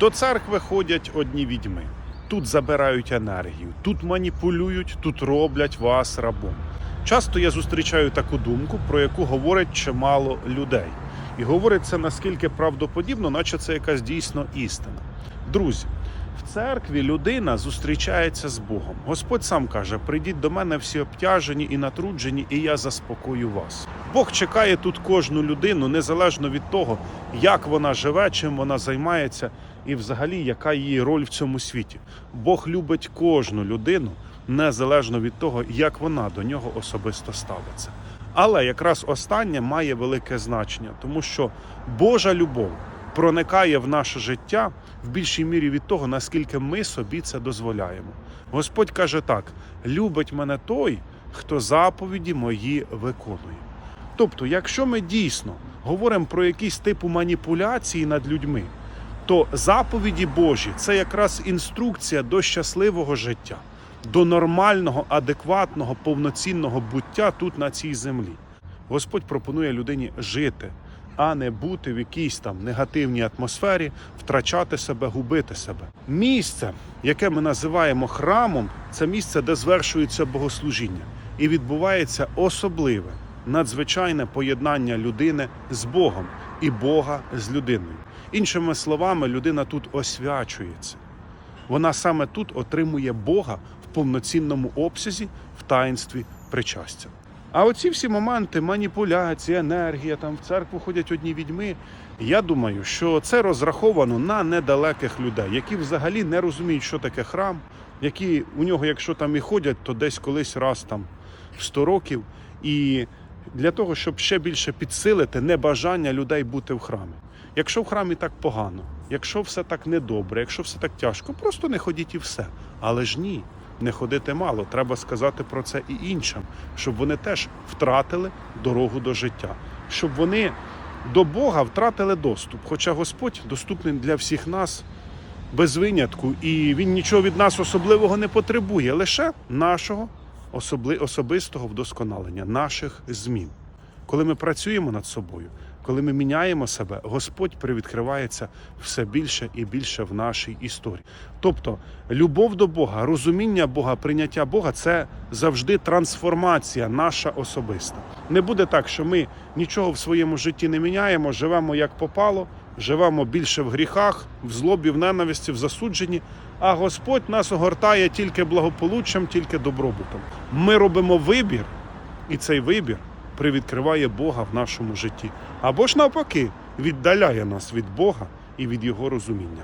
До церкви ходять одні відьми. Тут забирають енергію, тут маніпулюють, тут роблять вас рабом. Часто я зустрічаю таку думку, про яку говорить чимало людей. І говорить це наскільки правдоподібно, наче це якась дійсно істина. Друзі, в церкві людина зустрічається з Богом. Господь сам каже: прийдіть до мене всі обтяжені і натруджені, і я заспокою вас. Бог чекає тут кожну людину, незалежно від того, як вона живе, чим вона займається, і взагалі яка її роль в цьому світі. Бог любить кожну людину, незалежно від того, як вона до нього особисто ставиться. Але якраз останнє має велике значення, тому що Божа любов проникає в наше життя в більшій мірі від того, наскільки ми собі це дозволяємо. Господь каже так: любить мене той, хто заповіді мої виконує. Тобто, якщо ми дійсно говоримо про якісь типу маніпуляції над людьми, то заповіді Божі це якраз інструкція до щасливого життя, до нормального, адекватного, повноцінного буття тут на цій землі. Господь пропонує людині жити, а не бути в якійсь там негативній атмосфері, втрачати себе, губити себе. Місце, яке ми називаємо храмом, це місце, де звершується богослужіння, і відбувається особливе, надзвичайне поєднання людини з Богом і Бога з людиною. Іншими словами, людина тут освячується. Вона саме тут отримує Бога в повноцінному обсязі в таїнстві причастя. А оці всі моменти маніпуляції, енергія, там в церкву ходять одні відьми. Я думаю, що це розраховано на недалеких людей, які взагалі не розуміють, що таке храм, які у нього, якщо там і ходять, то десь колись раз там в 100 років. І для того, щоб ще більше підсилити небажання людей бути в храмі. Якщо в храмі так погано, якщо все так недобре, якщо все так тяжко, просто не ходіть і все. Але ж ні, не ходити мало. Треба сказати про це і іншим, щоб вони теж втратили дорогу до життя, щоб вони до Бога втратили доступ. Хоча Господь доступний для всіх нас без винятку, і Він нічого від нас особливого не потребує, лише нашого особистого вдосконалення, наших змін. Коли ми працюємо над собою, коли ми міняємо себе, Господь привідкривається все більше і більше в нашій історії. Тобто, любов до Бога, розуміння Бога, прийняття Бога це завжди трансформація наша особиста. Не буде так, що ми нічого в своєму житті не міняємо, живемо як попало, живемо більше в гріхах, в злобі, в ненависті, в засудженні. А Господь нас огортає тільки благополуччям, тільки добробутом. Ми робимо вибір, і цей вибір привідкриває Бога в нашому житті. Або ж навпаки, віддаляє нас від Бога і від Його розуміння.